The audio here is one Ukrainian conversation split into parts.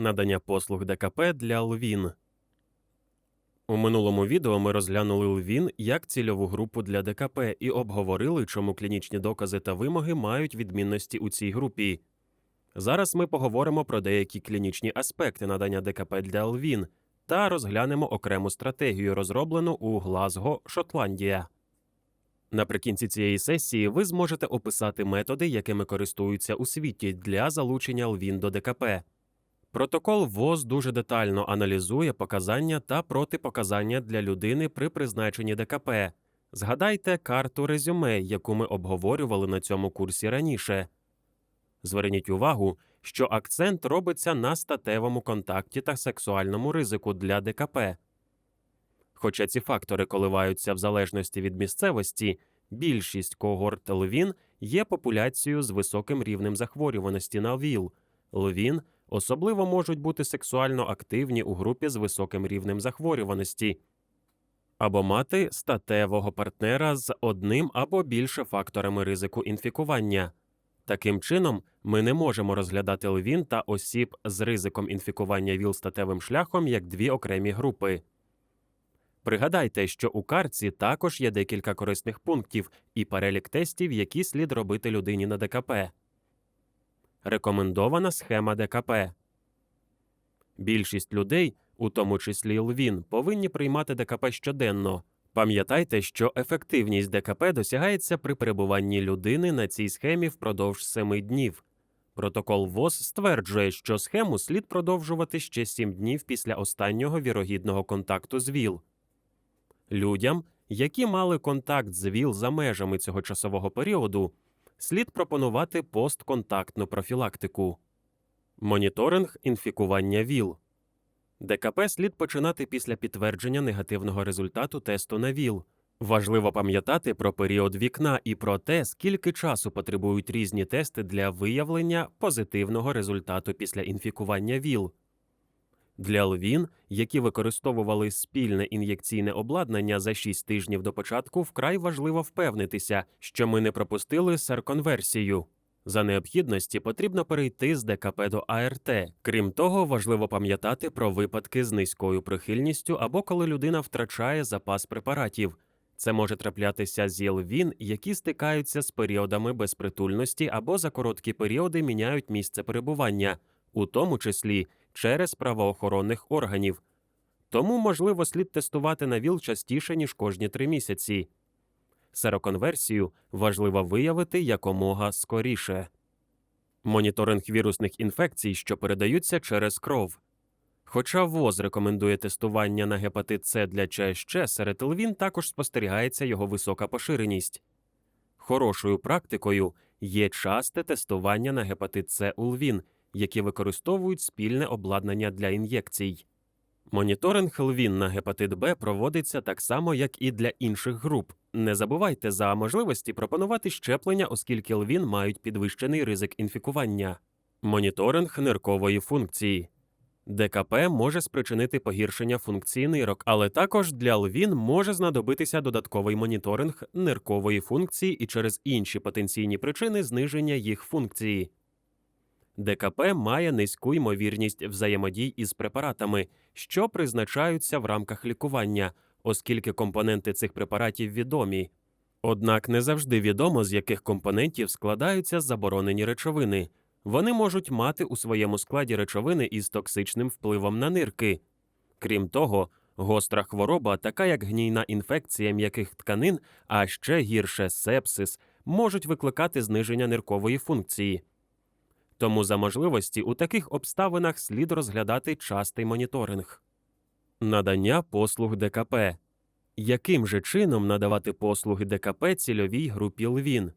Надання послуг ДКП для ЛВІН. У минулому відео ми розглянули ЛВІН як цільову групу для ДКП і обговорили, чому клінічні докази та вимоги мають відмінності у цій групі. Зараз ми поговоримо про деякі клінічні аспекти надання ДКП для ЛВІН та розглянемо окрему стратегію, розроблену у Глазго, Шотландія. Наприкінці цієї сесії ви зможете описати методи, якими користуються у світі для залучення ЛВІН до ДКП. Протокол ВОЗ дуже детально аналізує показання та протипоказання для людини при призначенні ДКП. Згадайте карту резюме, яку ми обговорювали на цьому курсі раніше. Зверніть увагу, що акцент робиться на статевому контакті та сексуальному ризику для ДКП. Хоча ці фактори коливаються в залежності від місцевості, більшість когорт ЛВІН є популяцією з високим рівнем захворюваності на ВІЛ. ЛВІН особливо можуть бути сексуально активні у групі з високим рівнем захворюваності, або мати статевого партнера з одним або більше факторами ризику інфікування. Таким чином, ми не можемо розглядати ЛВІН та осіб з ризиком інфікування ВІЛ статевим шляхом як дві окремі групи. Пригадайте, що у карці також є декілька корисних пунктів і перелік тестів, які слід робити людині на ДКП. Рекомендована схема ДКП. Більшість людей, у тому числі ЛВІН, повинні приймати ДКП щоденно. Пам'ятайте, що ефективність ДКП досягається при перебуванні людини на цій схемі впродовж 7 днів. Протокол ВОЗ стверджує, що схему слід продовжувати ще 7 днів після останнього вірогідного контакту з ВІЛ. Людям, які мали контакт з ВІЛ за межами цього часового періоду, слід пропонувати постконтактну профілактику. Моніторинг інфікування ВІЛ. ДКП слід починати після підтвердження негативного результату тесту на ВІЛ. Важливо пам'ятати про період вікна і про те, скільки часу потребують різні тести для виявлення позитивного результату після інфікування ВІЛ. Для ЛВІН, які використовували спільне ін'єкційне обладнання за 6 тижнів до початку, вкрай важливо впевнитися, що ми не пропустили серконверсію. За необхідності потрібно перейти з ДКП до АРТ. Крім того, важливо пам'ятати про випадки з низькою прихильністю або коли людина втрачає запас препаратів. Це може траплятися з ЄЛВІН, які стикаються з періодами безпритульності або за короткі періоди міняють місце перебування, у тому числі через правоохоронних органів. Тому, можливо, слід тестувати на ВІЛ частіше, ніж кожні три місяці. Сероконверсію важливо виявити якомога скоріше. Моніторинг вірусних інфекцій, що передаються через кров. Хоча ВОЗ рекомендує тестування на гепатит С для ЧСЧ, серед ЛВІН також спостерігається його висока поширеність. Хорошою практикою є часте тестування на гепатит С у ЛВІН, які використовують спільне обладнання для ін'єкцій. Моніторинг ЛВІН на гепатит Б проводиться так само, як і для інших груп. Не забувайте за можливості пропонувати щеплення, оскільки ЛВІН мають підвищений ризик інфікування. Моніторинг ниркової функції. ДКП може спричинити погіршення функції нирок, але також для ЛВІН може знадобитися додатковий моніторинг ниркової функції і через інші потенційні причини зниження їх функції. ДКП має низьку ймовірність взаємодій із препаратами, що призначаються в рамках лікування, оскільки компоненти цих препаратів відомі. Однак не завжди відомо, з яких компонентів складаються заборонені речовини. Вони можуть мати у своєму складі речовини із токсичним впливом на нирки. Крім того, гостра хвороба, така як гнійна інфекція м'яких тканин, а ще гірше сепсис, можуть викликати зниження ниркової функції. Тому за можливості у таких обставинах слід розглядати частий моніторинг. Надання послуг ДКП. Яким же чином надавати послуги ДКП цільовій групі ЛВІН?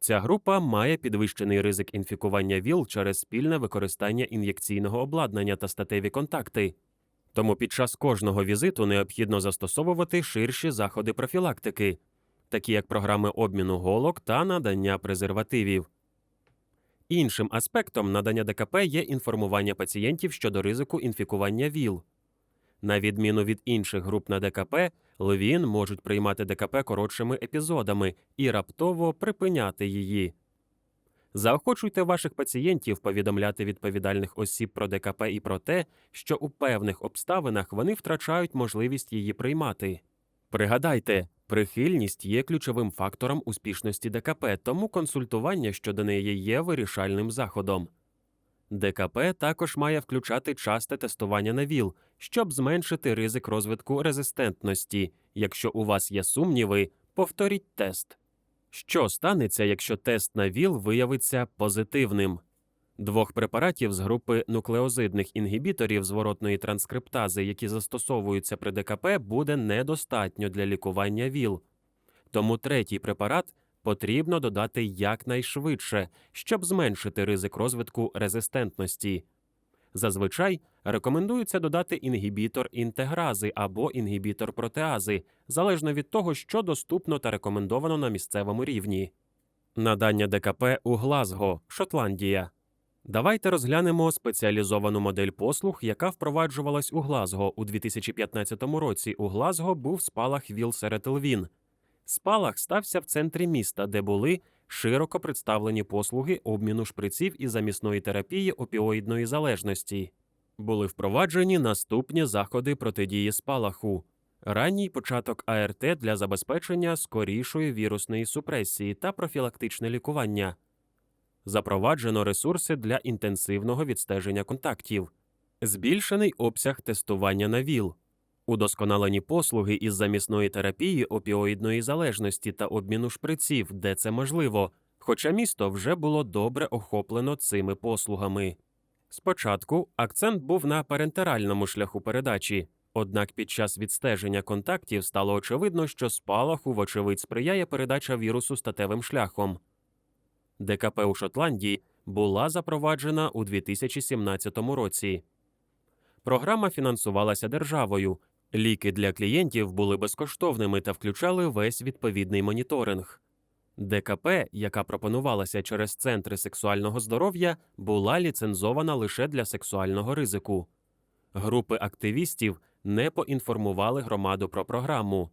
Ця група має підвищений ризик інфікування ВІЛ через спільне використання ін'єкційного обладнання та статеві контакти. Тому під час кожного візиту необхідно застосовувати ширші заходи профілактики, такі як програми обміну голок та надання презервативів. Іншим аспектом надання ДКП є інформування пацієнтів щодо ризику інфікування ВІЛ. На відміну від інших груп на ДКП, ЛВІН можуть приймати ДКП коротшими епізодами і раптово припиняти її. Заохочуйте ваших пацієнтів повідомляти відповідальних осіб про ДКП і про те, що у певних обставинах вони втрачають можливість її приймати. Пригадайте, прихильність є ключовим фактором успішності ДКП, тому консультування щодо неї є вирішальним заходом. ДКП також має включати часте тестування на ВІЛ, щоб зменшити ризик розвитку резистентності. Якщо у вас є сумніви, повторіть тест. Що станеться, якщо тест на ВІЛ виявиться позитивним? Двох препаратів з групи нуклеозидних інгібіторів зворотної транскриптази, які застосовуються при ДКП, буде недостатньо для лікування ВІЛ. Тому третій препарат потрібно додати якнайшвидше, щоб зменшити ризик розвитку резистентності. Зазвичай рекомендується додати інгібітор інтегрази або інгібітор протеази, залежно від того, що доступно та рекомендовано на місцевому рівні. Надання ДКП у Глазго, Шотландія. Давайте розглянемо спеціалізовану модель послуг, яка впроваджувалась у Глазго у 2015 році. У Глазго був спалах ВІЛ серед львін. Спалах стався в центрі міста, де були широко представлені послуги обміну шприців і замісної терапії опіоїдної залежності. Були впроваджені наступні заходи протидії спалаху. Ранній початок АРТ для забезпечення скорішої вірусної супресії та профілактичне лікування. Запроваджено ресурси для інтенсивного відстеження контактів, збільшений обсяг тестування на ВІЛ, удосконалені послуги із замісної терапії опіоїдної залежності та обміну шприців, де це можливо, хоча місто вже було добре охоплено цими послугами. Спочатку акцент був на парентеральному шляху передачі, однак під час відстеження контактів стало очевидно, що спалаху, вочевидь, сприяє передача вірусу статевим шляхом. ДКП у Шотландії була запроваджена у 2017 році. Програма фінансувалася державою. Ліки для клієнтів були безкоштовними та включали весь відповідний моніторинг. ДКП, яка пропонувалася через центри сексуального здоров'я, була ліцензована лише для сексуального ризику. Групи активістів не поінформували громаду про програму.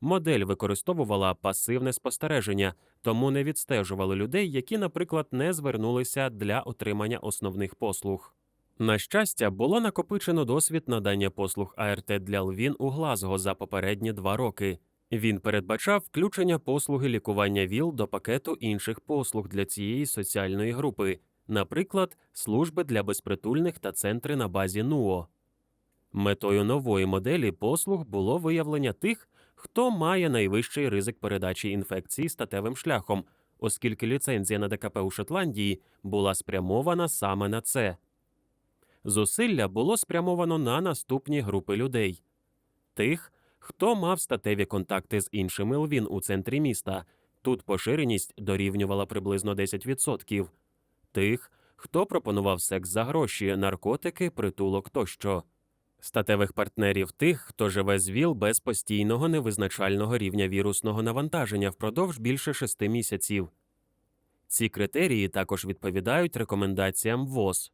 Модель використовувала пасивне спостереження, тому не відстежували людей, які, наприклад, не звернулися для отримання основних послуг. На щастя, було накопичено досвід надання послуг АРТ для львін у Глазго за попередні два роки. Він передбачав включення послуги лікування ВІЛ до пакету інших послуг для цієї соціальної групи, наприклад, служби для безпритульних та центри на базі НУО. Метою нової моделі послуг було виявлення тих, хто має найвищий ризик передачі інфекції статевим шляхом, оскільки ліцензія на ДКП у Шотландії була спрямована саме на це. Зусилля було спрямовано на наступні групи людей тих, хто мав статеві контакти з іншими лвін у центрі міста. Тут поширеність дорівнювала приблизно 10%. тих, хто пропонував секс за гроші, наркотики, притулок тощо. Статевих партнерів тих, хто живе з ВІЛ без постійного невизначального рівня вірусного навантаження впродовж більше шести місяців. Ці критерії також відповідають рекомендаціям ВОЗ.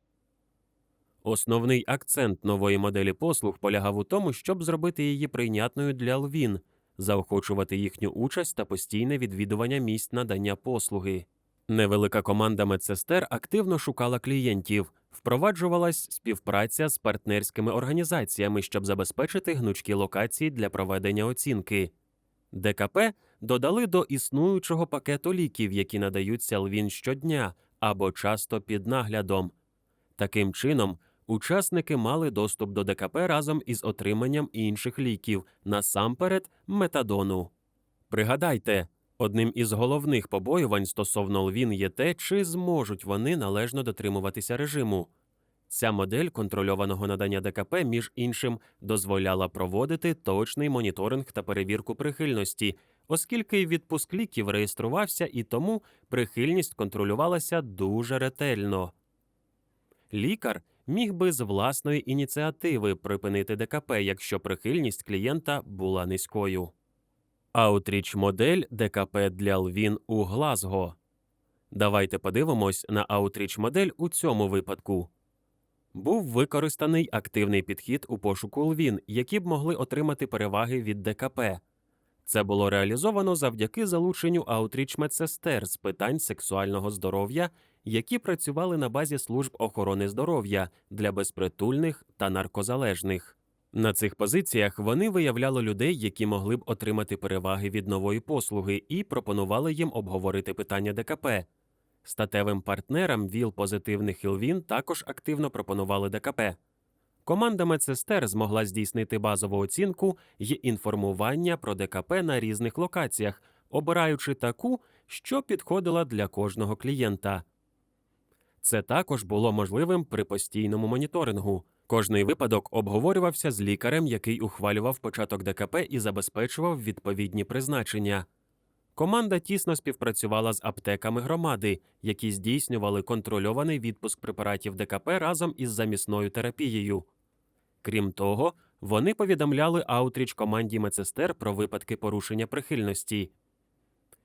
Основний акцент нової моделі послуг полягав у тому, щоб зробити її прийнятною для лвін, заохочувати їхню участь та постійне відвідування місць надання послуги. Невелика команда медсестер активно шукала клієнтів, впроваджувалась співпраця з партнерськими організаціями, щоб забезпечити гнучкі локації для проведення оцінки. ДКП додали до існуючого пакету ліків, які надаються лвін щодня або часто під наглядом. Таким чином, учасники мали доступ до ДКП разом із отриманням інших ліків, насамперед метадону. Пригадайте, одним із головних побоювань стосовно лвін є те, чи зможуть вони належно дотримуватися режиму. Ця модель контрольованого надання ДКП, між іншим, дозволяла проводити точний моніторинг та перевірку прихильності, оскільки відпуск ліків реєструвався і тому прихильність контролювалася дуже ретельно. Лікар міг би з власної ініціативи припинити ДКП, якщо прихильність клієнта була низькою. Аутріч модель ДКП для лвін у Глазго. Давайте подивимось на аутріч модель у цьому випадку. Був використаний активний підхід у пошуку лвін, які б могли отримати переваги від ДКП. Це було реалізовано завдяки залученню аутріч медсестер з питань сексуального здоров'я, які працювали на базі служб охорони здоров'я для безпритульних та наркозалежних. На цих позиціях вони виявляли людей, які могли б отримати переваги від нової послуги, і пропонували їм обговорити питання ДКП. Статевим партнерам ВІЛ позитивних Ілвін також активно пропонували ДКП. Команда медсестер змогла здійснити базову оцінку й інформування про ДКП на різних локаціях, обираючи таку, що підходила для кожного клієнта. Це також було можливим при постійному моніторингу. Кожний випадок обговорювався з лікарем, який ухвалював початок ДКП і забезпечував відповідні призначення. Команда тісно співпрацювала з аптеками громади, які здійснювали контрольований відпуск препаратів ДКП разом із замісною терапією. Крім того, вони повідомляли аутріч команді медсестер про випадки порушення прихильності.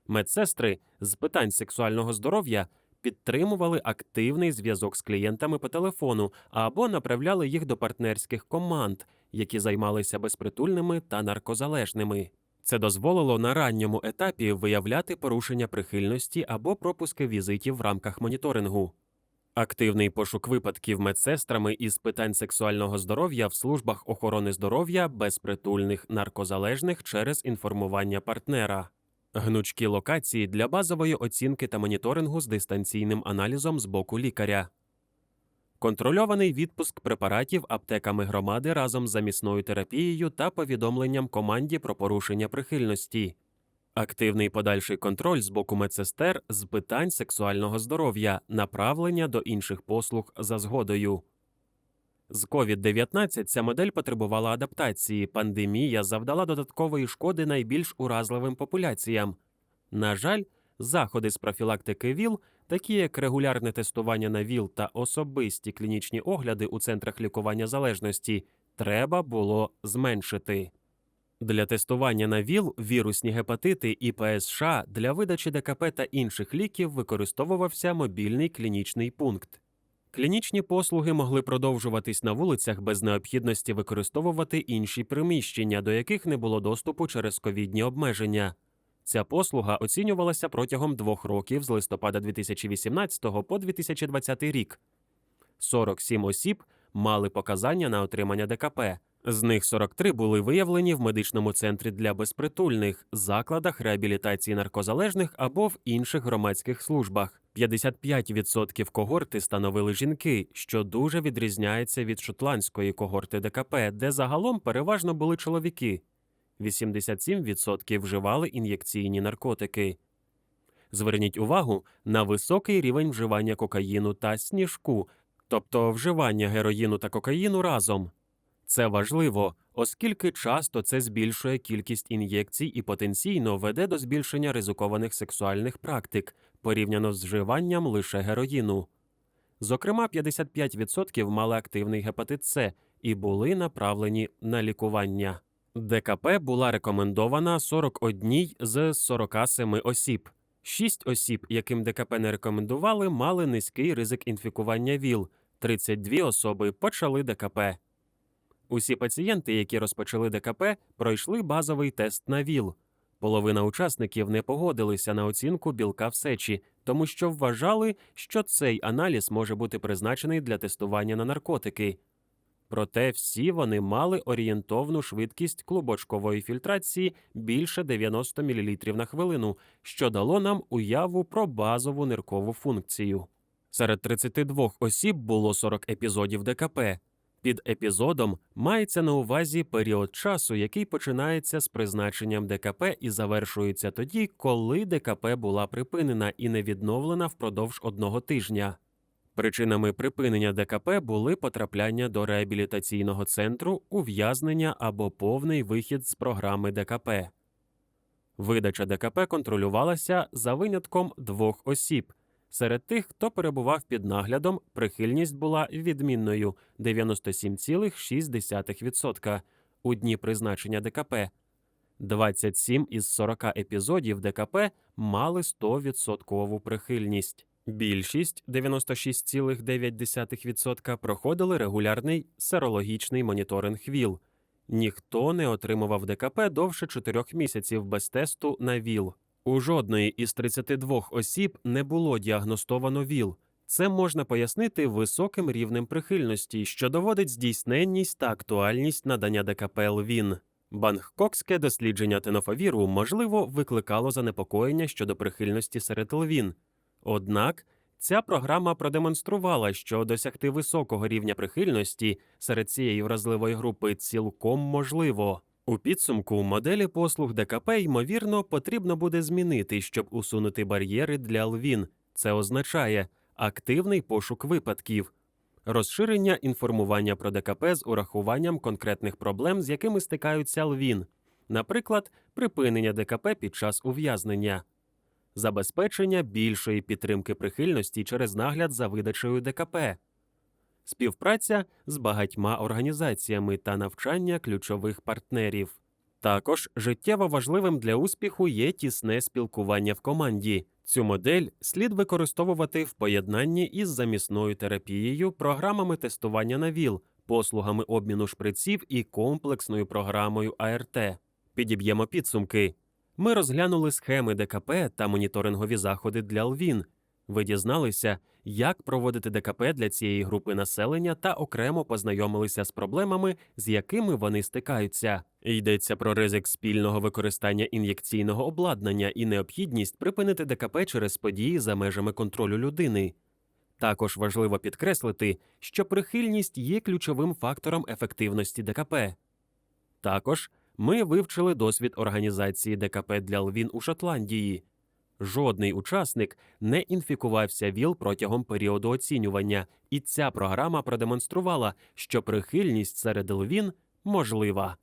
Медсестри з питань сексуального здоров'я підтримували активний зв'язок з клієнтами по телефону або направляли їх до партнерських команд, які займалися безпритульними та наркозалежними. Це дозволило на ранньому етапі виявляти порушення прихильності або пропуски візитів в рамках моніторингу. Активний пошук випадків медсестрами із питань сексуального здоров'я в службах охорони здоров'я безпритульних наркозалежних через інформування партнера. Гнучкі локації для базової оцінки та моніторингу з дистанційним аналізом з боку лікаря. Контрольований відпуск препаратів аптеками громади разом з замісною терапією та повідомленням команді про порушення прихильності. Активний подальший контроль з боку медсестер з питань сексуального здоров'я, направлення до інших послуг за згодою. З COVID-19 ця модель потребувала адаптації. Пандемія завдала додаткової шкоди найбільш уразливим популяціям. На жаль, заходи з профілактики ВІЛ, такі як регулярне тестування на ВІЛ та особисті клінічні огляди у центрах лікування залежності, треба було зменшити. Для тестування на ВІЛ, вірусні гепатити і ПСШ для видачі ДКП та інших ліків використовувався мобільний клінічний пункт. Клінічні послуги могли продовжуватись на вулицях без необхідності використовувати інші приміщення, до яких не було доступу через ковідні обмеження. Ця послуга оцінювалася протягом двох років з листопада 2018 по 2020 рік. 47 осіб мали показання на отримання ДКП. З них 43 були виявлені в медичному центрі для безпритульних, закладах реабілітації наркозалежних або в інших громадських службах. 55% когорти становили жінки, що дуже відрізняється від шотландської когорти ДКП, де загалом переважно були чоловіки. 87% вживали ін'єкційні наркотики. Зверніть увагу на високий рівень вживання кокаїну та сніжку, тобто вживання героїну та кокаїну разом. Це важливо, оскільки часто це збільшує кількість ін'єкцій і потенційно веде до збільшення ризикованих сексуальних практик порівняно з вживанням лише героїну. Зокрема, 55% мали активний гепатит С і були направлені на лікування. ДКП була рекомендована 41 з 47 осіб. Шість осіб, яким ДКП не рекомендували, мали низький ризик інфікування ВІЛ. 32 особи почали ДКП. Усі пацієнти, які розпочали ДКП, пройшли базовий тест на ВІЛ. Половина учасників не погодилися на оцінку білка в сечі, тому що вважали, що цей аналіз може бути призначений для тестування на наркотики. Проте всі вони мали орієнтовну швидкість клубочкової фільтрації більше 90 мл на хвилину, що дало нам уяву про базову ниркову функцію. Серед 32 осіб було 40 епізодів ДКП. Під епізодом мається на увазі період часу, який починається з призначенням ДКП і завершується тоді, коли ДКП була припинена і не відновлена впродовж одного тижня. Причинами припинення ДКП були потрапляння до реабілітаційного центру, ув'язнення або повний вихід з програми ДКП. Видача ДКП контролювалася за винятком двох осіб. Серед тих, хто перебував під наглядом, прихильність була відмінною 97,6% у дні призначення ДКП. 27 із 40 епізодів ДКП мали 100% прихильність. Більшість 96,9% проходили регулярний серологічний моніторинг ВІЛ. Ніхто не отримував ДКП довше 4 місяців без тесту на ВІЛ. У жодної із 32 осіб не було діагностовано ВІЛ. Це можна пояснити високим рівнем прихильності, що доводить здійсненність та актуальність надання ДКП ЛВІН. Бангкокське дослідження тенофовіру, можливо, викликало занепокоєння щодо прихильності серед ЛВІН. Однак ця програма продемонструвала, що досягти високого рівня прихильності серед цієї вразливої групи цілком можливо. У підсумку моделі послуг ДКП ймовірно потрібно буде змінити, щоб усунути бар'єри для ЛВІН. Це означає активний пошук випадків, розширення інформування про ДКП з урахуванням конкретних проблем, з якими стикаються ЛВІН, наприклад, припинення ДКП під час ув'язнення, забезпечення більшої підтримки прихильності через нагляд за видачею ДКП, співпраця з багатьма організаціями та навчання ключових партнерів. Також життєво важливим для успіху є тісне спілкування в команді. Цю модель слід використовувати в поєднанні із замісною терапією, програмами тестування на ВІЛ, послугами обміну шприців і комплексною програмою АРТ. Підіб'ємо підсумки. Ми розглянули схеми ДКП та моніторингові заходи для ЛВІН. Ви дізналися, як проводити ДКП для цієї групи населення та окремо познайомилися з проблемами, з якими вони стикаються. Йдеться про ризик спільного використання ін'єкційного обладнання і необхідність припинити ДКП через події за межами контролю людини. Також важливо підкреслити, що прихильність є ключовим фактором ефективності ДКП. Також ми вивчили досвід організації ДКП для ЛВІН у Шотландії. Жодний учасник не інфікувався ВІЛ протягом періоду оцінювання, і ця програма продемонструвала, що прихильність серед ЛВІН можлива.